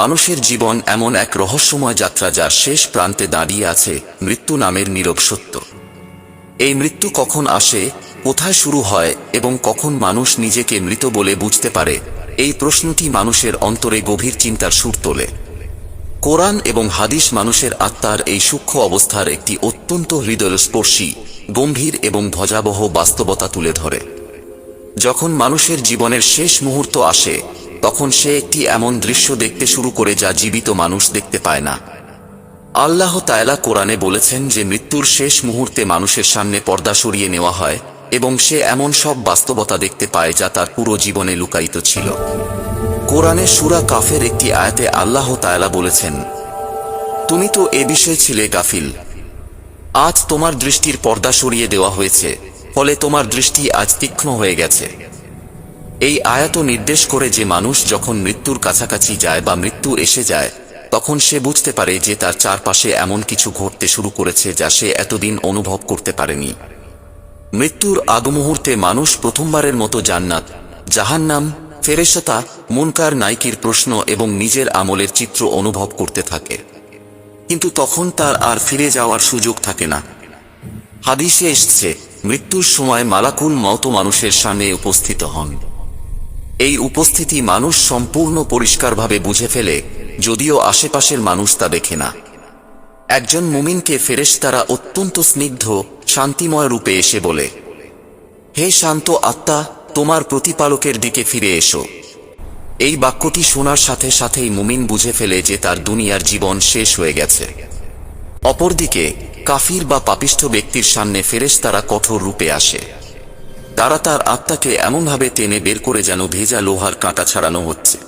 মানুষের জীবন এমন এক রহস্যময় যাত্রা যার শেষ প্রান্তে দাঁড়িয়ে আছে মৃত্যু নামের নীরব সত্য। এই মৃত্যু কখন আসে, কোথায় শুরু হয় এবং কখন মানুষ নিজেকে মৃত বলে বুঝতে পারে, এই প্রশ্নটি মানুষের অন্তরে গভীর চিন্তার সুর তোলে। কোরআন এবং হাদিস মানুষের আত্মার এই সূক্ষ্ম অবস্থার একটি অত্যন্ত হৃদয়স্পর্শী, গম্ভীর এবং ধ্বজাবহ বাস্তবতা তুলে ধরে। যখন মানুষের জীবনের শেষ মুহূর্ত আসে তখন সে একটি এমন দৃশ্য দেখতে শুরু করে যা জীবিত মানুষ দেখতে পায় না। আল্লাহ তায়লা কোরআনে বলেছেন যে মৃত্যুর শেষ মুহূর্তে মানুষের সামনে পর্দা সরিয়ে নেওয়া হয় এবং সে এমন সব বাস্তবতা দেখতে পায় যা তার পুরো জীবনে লুকায়িত ছিল। কোরআনে সুরা কাফের একটি আয়াতে আল্লাহ তায়লা বলেছেন, তুমি তো এ বিষয়ে ছিলে গাফিল। আজ তোমার দৃষ্টির পর্দা সরিয়ে দেওয়া হয়েছে, ফলে তোমার দৃষ্টি আজ তীক্ষ্ণ হয়ে গেছে। এই আয়াত নির্দেশ করে যে মানুষ যখন মৃত্যুর কাছাকাছি যায় বা মৃত্যু এসে যায়, তখন সে বুঝতে পারে যে তার চারপাশে এমন কিছু ঘটতে শুরু করেছে যা সে এতদিন অনুভব করতে পারেনি। মৃত্যুর আগমুহূর্তে মানুষ প্রথমবারের মতো জান্নাত, জাহান্নাম, ফেরেশতা, মুনকার নাইকির প্রশ্ন এবং নিজের আমলের চিত্র অনুভব করতে থাকে। কিন্তু তখন তার আর ফিরে যাওয়ার সুযোগ থাকে না। হাদিসে এসছে, মৃত্যুর সময় মালাকুল মত মানুষের সামনে উপস্থিত হন। এই উপস্থিতি মানুষ সম্পূর্ণ পরিষ্কারভাবে বুঝে ফেলে, যদিও আশেপাশের মানুষ তা দেখে না। একজন মুমিনকে ফেরেশতারা অত্যন্ত স্নিগ্ধ, শান্তিময় রূপে এসে বলে, হে শান্ত আত্মা, তোমার প্রতিপালকের দিকে ফিরে এসো। এই বাক্যটি শোনার সাথে সাথেই মুমিন বুঝে ফেলে যে তার দুনিয়ার জীবন শেষ হয়ে গেছে। অপরদিকে, কাফির বা পাপিষ্ঠ ব্যক্তির সামনে ফেরেশতারা কঠোর রূপে আসে। তারা তার আত্মাকে এমনভাবে টেনে বের করে যেন ভেজা লোহার কাঁটা ছাড়ানো হচ্ছে।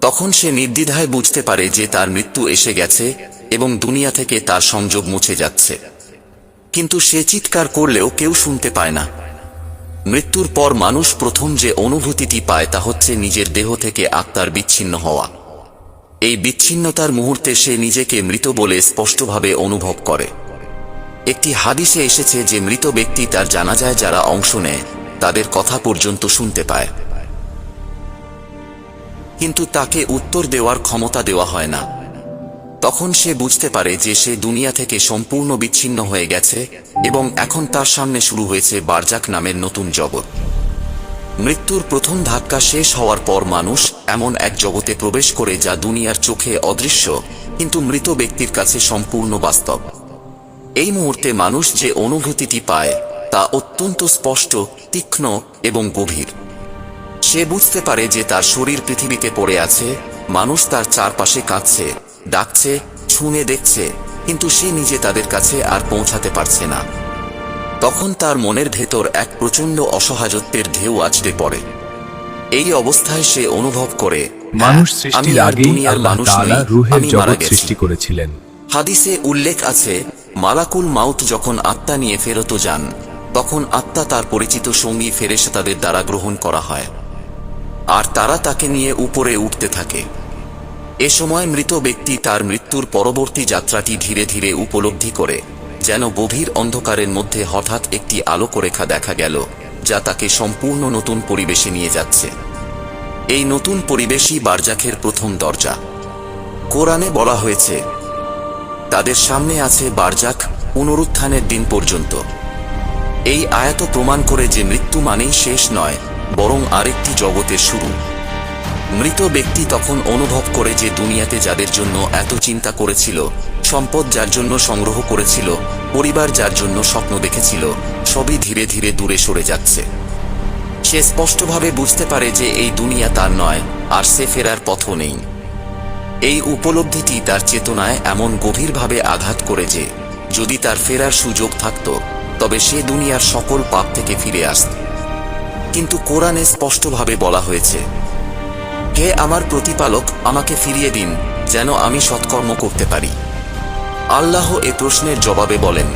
তখন সে নির্দ্বিধায় বুঝতে পারে যে তার মৃত্যু এসে গেছে এবং দুনিয়া থেকে তার সংযোগ মুছে যাচ্ছে। কিন্তু সে চিৎকার করলেও কেউ শুনতে পায় না। মৃত্যুর পর মানুষ প্রথম যে অনুভূতিটি পায় তা হচ্ছে নিজের দেহ থেকে আত্মার বিচ্ছিন্ন হওয়া। এই বিচ্ছিন্নতার মুহূর্তে সে নিজেকে মৃত বলে স্পষ্টভাবে অনুভব করে। একটি হাদিসে এসেছে যে মৃত ব্যক্তি তার জানাজায় যারা অংশ নেয়, তাদের কথা পর্যন্ত শুনতে পায়। কিন্তু তাকে উত্তর দেওয়ার ক্ষমতা দেওয়া হয় না। তখন সে বুঝতে পারে যে সে দুনিয়া থেকে সম্পূর্ণ বিচ্ছিন্ন হয়ে গেছে এবং এখন তার সামনে শুরু হয়েছে বারজাক নামের নতুন জগৎ। মৃত্যুর প্রথম ধাক্কা শেষ হওয়ার পর মানুষ এমন এক জগতে প্রবেশ করে যা দুনিয়ার চোখে অদৃশ্য, কিন্তু মৃত ব্যক্তির কাছে সম্পূর্ণ বাস্তব। এই মুহূর্তে মানুষ যে অনুভূতিটি পায় তা অত্যন্ত স্পষ্ট তীক্ষ্ণ এবং গভীর। সে বুঝতে পারে যে তার শরীর পৃথিবীতে পড়ে আছে মানুষ তার চারপাশে কাঁদছে ডাকছে ছুঁয়ে দেখছে কিন্তু সে নিজে তাদের কাছে আর পৌঁছাতে পারছে না। তখন তার মনের ভেতর এক প্রচণ্ড অসহায়ত্বের ঢেউ আছড়ে পড়ে। এই অবস্থায় সে অনুভব করে মানুষ "হ্যাঁ, আমি সৃষ্টির আর আগেই দুনিয়ার আল্লাহ মানুষ তাআলা মারা জগৎ সৃষ্টি করেছিলেন। হাদিসে উল্লেখ আছে মালাকুল মাউত যখন আত্মা নিয়ে ফেরত যান, তখন আত্মা তার পরিচিত সঙ্গী ফেরেশতাদের দ্বারা গ্রহণ করা হয়। আর তারা তাকে নিয়ে উপরে উঠতে থাকে। এ সময় মৃত ব্যক্তি তার মৃত্যুর পরবর্তী যাত্রাটি ধীরে ধীরে উপলব্ধি করে, যেন গভীর অন্ধকারের মধ্যে হঠাৎ একটি আলোকরেখা দেখা গেল, যা তাকে সম্পূর্ণ নতুন পরিবেশে নিয়ে যাচ্ছে। এই নতুন পরিবেশই বারজাখের প্রথম দরজা। কোরআনে বলা হয়েছে তাদের সামনে আছে বারজাক পুনরুত্থানের দিন পর্যন্ত। এই আয়াত প্রমাণ করে যে মৃত্যু মানেই শেষ নয়, বরং আরেকটি জগতের শুরু। মৃত ব্যক্তি তখন অনুভব করে যে দুনিয়াতে যাদের জন্য এত চিন্তা করেছিল, সম্পদ যার জন্য সংগ্রহ করেছিল, পরিবার যার জন্য স্বপ্ন দেখেছিল, সবই ধীরে ধীরে দূরে সরে যাচ্ছে। সে স্পষ্টভাবে বুঝতে পারে যে এই দুনিয়া তার নয়, আর সে ফেরার পথও নেই। এই উপলব্ধিটি তার চেতনায় এমন গভীরভাবে আঘাত করে যে যদি তার ফেরার সুযোগ থাকত, তবে সে দুনিয়ার সকল পাপ থেকে ফিরে আসত। কিন্তু কোরআনে স্পষ্টভাবে বলা হয়েছে, হে আমার প্রতিপালক, আমাকে ফিরিয়ে দিন, যেন আমি সৎকর্ম করতে পারি। আল্লাহ এ প্রশ্নের জবাবে বলেন,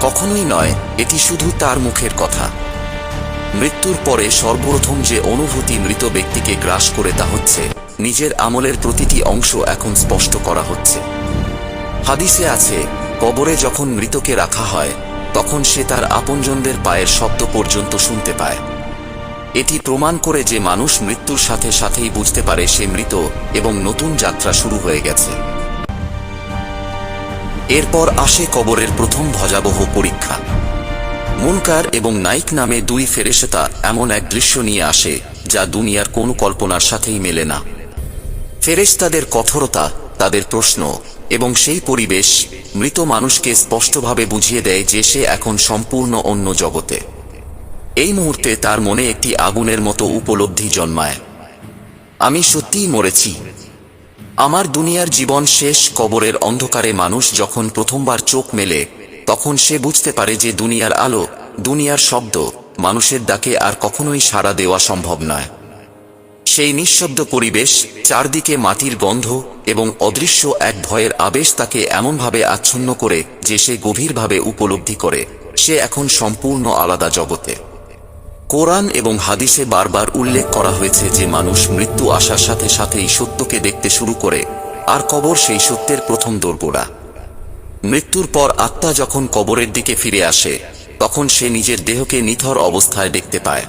কখনোই নয়, এটি শুধু তার মুখের কথা। মৃত্যুর পরে সর্বপ্রথম যে অনুভূতি মৃত ব্যক্তিকে গ্রাস করে তা হচ্ছে নিজের আমলের প্রতিটি অংশ এখন স্পষ্ট করা হচ্ছে। হাদিসে আছে, কবরে যখন মৃতকে রাখা হয়, তখন সে তার আপনজনদের পায়ের শব্দ পর্যন্ত শুনতে পায়। এটি প্রমাণ করে যে মানুষ মৃত্যুর সাথে সাথেই বুঝতে পারে সে মৃত এবং নতুন যাত্রা শুরু হয়ে গেছে। এরপর আসে কবরের প্রথম ভজাবহ পরীক্ষা। মুনকার এবং নাইক নামে দুই ফেরেশতা এমন এক দৃশ্য নিয়ে আসে, যা দুনিয়ার কোনো কল্পনার সাথেই মেলে না। ফেরেশতাদের কঠোরতা তাদের প্রশ্ন, এবং সেই পরিবেশ মৃত মানুষকে স্পষ্টভাবে বুঝিয়ে দেয় যে সে এখন সম্পূর্ণ অন্য জগতে। এই মুহূর্তে তার মনে একটি আগুনের মতো উপলব্ধি জন্মায়। আমি সত্যিই মরেছি। আমার দুনিয়ার জীবন শেষ কবরের অন্ধকারে মানুষ যখন প্রথমবার চোখ মেলে, তখন সে বুঝতে পারে যে দুনিয়ার আলো, দুনিয়ার শব্দ, মানুষের ডাকে আর কখনোই সাড়া দেওয়া সম্ভব নয়। সেই নিঃশব্দ পরিবেশ চারদিকে মাটির গন্ধ এবং অদৃশ্য এক ভয়ের আবেশ তাকে এমনভাবে আচ্ছন্ন করে যে সে গভীরভাবে উপলব্ধি করে। সে এখন সম্পূর্ণ আলাদা জগতে। কোরআন এবং হাদিসে বারবার উল্লেখ করা হয়েছে যে মানুষ মৃত্যু আসার সাথে সাথেই সত্যকে দেখতে শুরু করে, আর কবর সেই সত্যের প্রথম দোরগোড়া। মৃত্যুর পর আত্মা যখন কবরের দিকে ফিরে আসে, তখন সে নিজের দেহকে নিথর অবস্থায় দেখতে পায়।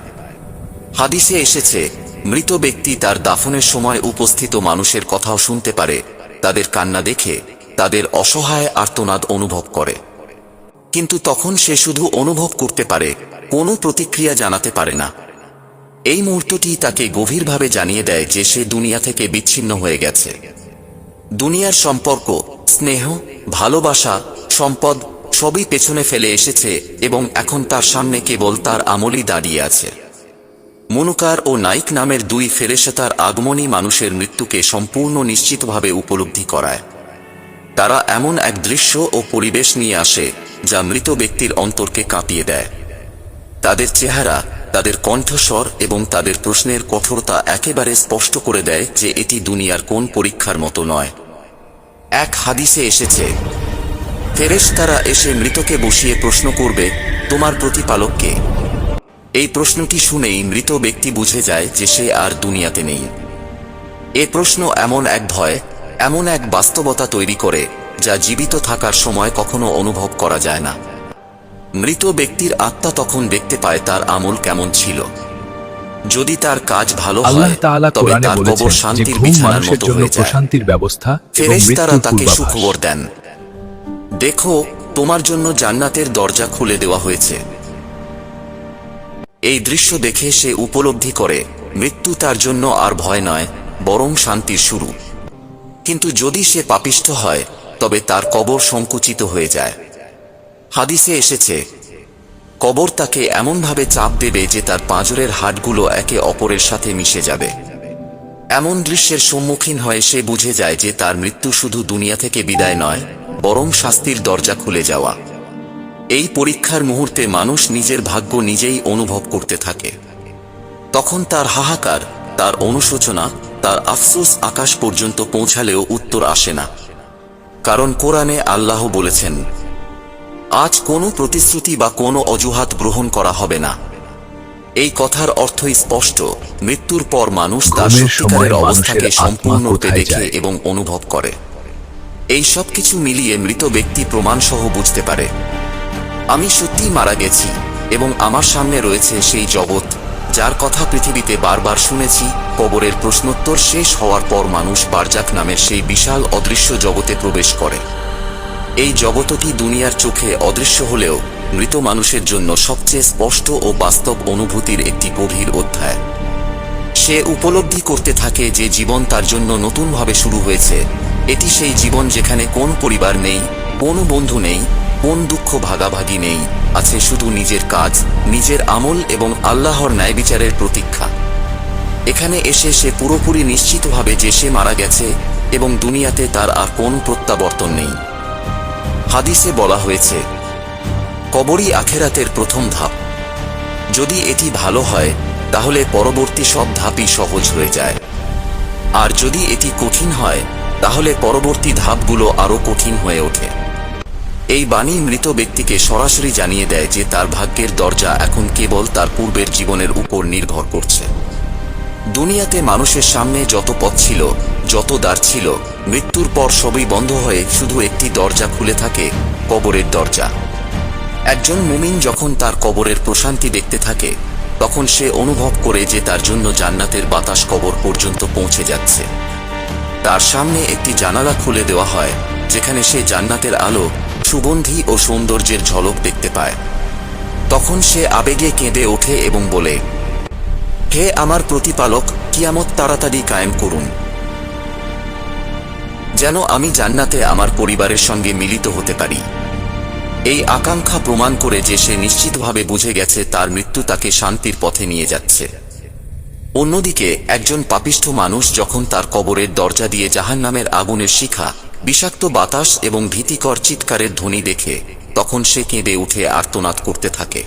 হাদিসে এসেছে মৃত ব্যক্তি তার দাফনের সময় উপস্থিত মানুষের কথাও শুনতে পারে, তাদের কান্না দেখে, তাদের অসহায় আর্তনাদ অনুভব করে। কিন্তু তখন সে শুধু অনুভব করতে পারে, কোনো প্রতিক্রিয়া জানাতে পারে না। এই মুহূর্তটি তাকে গভীরভাবে জানিয়ে দেয় যে সে দুনিয়া থেকে বিচ্ছিন্ন হয়ে গেছে। দুনিয়ার সম্পর্ক, স্নেহ, ভালোবাসা, সম্পদ সবই পেছনে ফেলে এসেছে এবং এখন তার সামনে কেবল তার আমলই দাঁড়িয়ে আছে। মনুকার ও নাইক নামের দুই ফেরেশতার আগমনী মানুষের মৃত্যুকে সম্পূর্ণ নিশ্চিতভাবে উপলব্ধি করায়। তারা এমন এক দৃশ্য ও পরিবেশ নিয়ে আসে, যা মৃত ব্যক্তির অন্তরকে কাঁপিয়ে দেয়। তাদের চেহারা, তাদের কণ্ঠস্বর এবং তাদের প্রশ্নের কঠোরতা একেবারে স্পষ্ট করে দেয় যে এটি দুনিয়ার কোন পরীক্ষার মতো নয়। এক হাদিসে এসেছে, ফেরেশতারা এসে মৃতকে বসিয়ে প্রশ্ন করবে, তোমার প্রতিপালক কে? এই প্রশ্নটি শুনেই মৃত ব্যক্তি বুঝে যায় যে সে আর দুনিয়াতে নেই। এ প্রশ্ন এমন এক ভয় এমন এক বাস্তবতা তৈরি করে যা জীবিত থাকার সময় কখনো অনুভব করা যায় না। মৃত ব্যক্তির আত্মা তখন দেখতে পায় তার আমল কেমন ছিল। যদি তার কাজ ভালো হয় তাআলা তবে তার বলেছেন কবর শান্তির বিছানার মতো হয়ে যায়। প্রশান্তির ব্যবস্থা ফেরেশতারা তাকে সুখবর দেন। দেখো তোমার জন্য জান্নাতের দরজা খুলে দেওয়া হয়েছে। এই দৃশ্য দেখে সে উপলব্ধি করে, মৃত্যু তার জন্য আর ভয় নয়, বরং শান্তির শুরু। কিন্তু যদি সে পাপিষ্ঠ হয়, তবে তার কবর সংকুচিত হয়ে যায়। হাদিসে এসেছে, কবর তাকে এমনভাবে চাপ দেবে যে তার পাঁজরের হাটগুলো একে অপরের সাথে মিশে যাবে। এমন দৃশ্যের সম্মুখীন হয়ে সে বুঝে যায় যে তার মৃত্যু শুধু দুনিয়া থেকে বিদায় নয়, বরং শাস্তির দরজা খুলে যাওয়া। এই পরীক্ষার মুহূর্তে মানুষ নিজের ভাগ্য নিজেই অনুভব করতে থাকে। তখন তার হাহাকার তার অনুশোচনা তার আফসোস আকাশ পর্যন্ত পৌঁছালেও উত্তর আসে না। কারণ কোরআনে আল্লাহ বলেছেন আজ কোনো প্রতিশ্রুতি বা কোনো অজুহাত গ্রহণ করা হবে না। এই কথার অর্থই স্পষ্ট মৃত্যুর পর মানুষ তার সত্যিকারের অবস্থাকে সম্পূর্ণরূপে দেখে এবং অনুভব করে। এই সব কিছু মিলিয়ে মৃত ব্যক্তি প্রমাণসহ বুঝতে পারে। আমি সত্যিই মারা গেছি এবং আমার সামনে রয়েছে সেই জগৎ, যার কথা পৃথিবীতে বারবার শুনেছি, কবরের প্রশ্নোত্তর শেষ হওয়ার পর মানুষ বারজাক নামের সেই বিশাল অদৃশ্য জগতে প্রবেশ করে। এই জগতটি দুনিয়ার চোখে অদৃশ্য হলেও মৃত মানুষের জন্য সবচেয়ে স্পষ্ট ও বাস্তব অনুভূতির একটি গভীর অধ্যায়। সে উপলব্ধি করতে থাকে যে জীবন তার জন্য নতুনভাবে শুরু হয়েছে। এটি সেই জীবন যেখানে কোন পরিবার নেই, কোনো বন্ধু নেই কোন দুঃখ ভাগাভাগি নেই, আছে শুধু নিজের কাজ, নিজের আমল এবং আল্লাহর ন্যায় বিচারের প্রতীক্ষা। এখানে এসে সে পুরোপুরি নিশ্চিতভাবে যে সে মারা গেছে এবং দুনিয়াতে তার আর কোন প্রত্যাবর্তন নেই। হাদিসে বলা হয়েছে, কবরই আখেরাতের প্রথম ধাপ। যদি এটি ভালো হয়, তাহলে পরবর্তী সব ধাপই সহজ হয়ে যায়। আর যদি এটি কঠিন হয়, তাহলে পরবর্তী ধাপগুলো আরও কঠিন হয়ে ওঠে। এই বাণী মৃত ব্যক্তিকে সরাসরি জানিয়ে দেয় যে তার ভাগ্যের দরজা এখন কেবল তার পূর্বের জীবনের উপর নির্ভর করছে। দুনিয়াতে মানুষের সামনে যত পথ ছিল, যত দ্বার ছিল, মৃত্যুর পর সবই বন্ধ হয়ে শুধু একটি দরজা খুলে থাকে, কবরের দরজা। একজন মুমিন যখন তার কবরের প্রশান্তি দেখতে থাকে, তখন সে অনুভব করে যে তার জন্য জান্নাতের বাতাস কবর পর্যন্ত পৌঁছে যাচ্ছে। তার সামনে একটি জানালা খুলে দেওয়া হয়, যেখানে সে জান্নাতের আলো সুগন্ধি ও সৌন্দর্যের ঝলক দেখতে পায়। তখন সে আবেগে কেঁদে ওঠে এবং বলে, হে আমার প্রতিপালক, কিয়ামত তাড়াতাড়ি কায়েম করুন। যেন আমি জান্নাতে আমার পরিবারের সঙ্গে মিলিত হতে পারি। এই আকাঙ্ক্ষা প্রমাণ করে যে সে নিশ্চিতভাবে বুঝে গেছে তার মৃত্যু তাকে শান্তির পথে নিয়ে যাচ্ছে। অন্যদিকে একজন পাপিষ্ঠ মানুষ যখন তার কবরের দরজা দিয়ে জাহান নামের আগুনের শিখা বিষাক্ত বাতাস এবং ভীতিকর চিৎকারের ধ্বনি দেখে তখন সে কেঁদে উঠে আর্তনাদ করতে থাকে।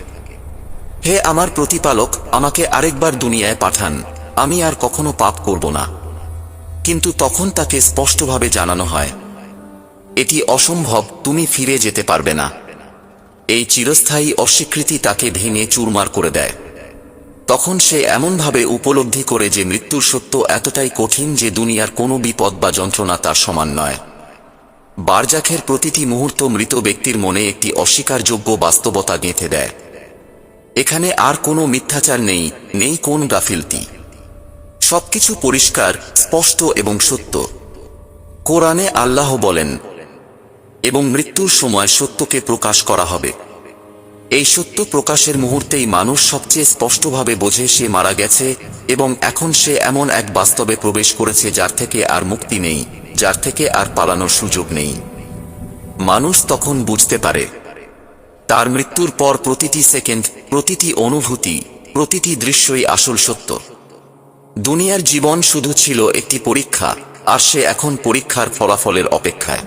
হে আমার প্রতিপালক, আমাকে আরেকবার দুনিয়ায় পাঠান, আমি আর কখনো পাপ করব না। কিন্তু তখন তাকে স্পষ্টভাবে জানানো হয়, এটি অসম্ভব, তুমি ফিরে যেতে পারবে না। এই চিরস্থায়ী অস্বীকৃতি তাকে ভেঙে চুরমার করে দেয়। তখন সে এমনভাবে উপলব্ধি করে যে মৃত্যুর সত্য এতটাই কঠিন যে দুনিয়ার কোনো বিপদ বা যন্ত্রণা তার সমান নয়। বারজাখের প্রতিটি মুহূর্ত মৃত ব্যক্তির মনে একটি অস্বীকারযোগ্য বাস্তবতা গেঁথে দেয়। এখানে আর কোনো মিথ্যাচার নেই নেই কোন গাফিলতি। সবকিছু পরিষ্কার, স্পষ্ট এবং সত্য। কোরআনে আল্লাহ বলেন, এবং মৃত্যুর সময় সত্যকে প্রকাশ করা হবে। এই সত্য প্রকাশের মুহূর্তেই মানুষ সবচেয়ে স্পষ্টভাবে বোঝে সে মারা গেছে এবং এখন সে এমন এক বাস্তবে প্রবেশ করেছে যার থেকে আর মুক্তি নেই। যার থেকে আর পালানোর সুযোগ নেই। মানুষ তখন বুঝতে পারে, তার মৃত্যুর পর প্রতিটি সেকেন্ড, প্রতিটি অনুভূতি, প্রতিটি দৃশ্যই আসল সত্য। দুনিয়ার জীবন শুধু ছিল একটি পরীক্ষা, আর সে এখন পরীক্ষার ফলাফলের অপেক্ষায়।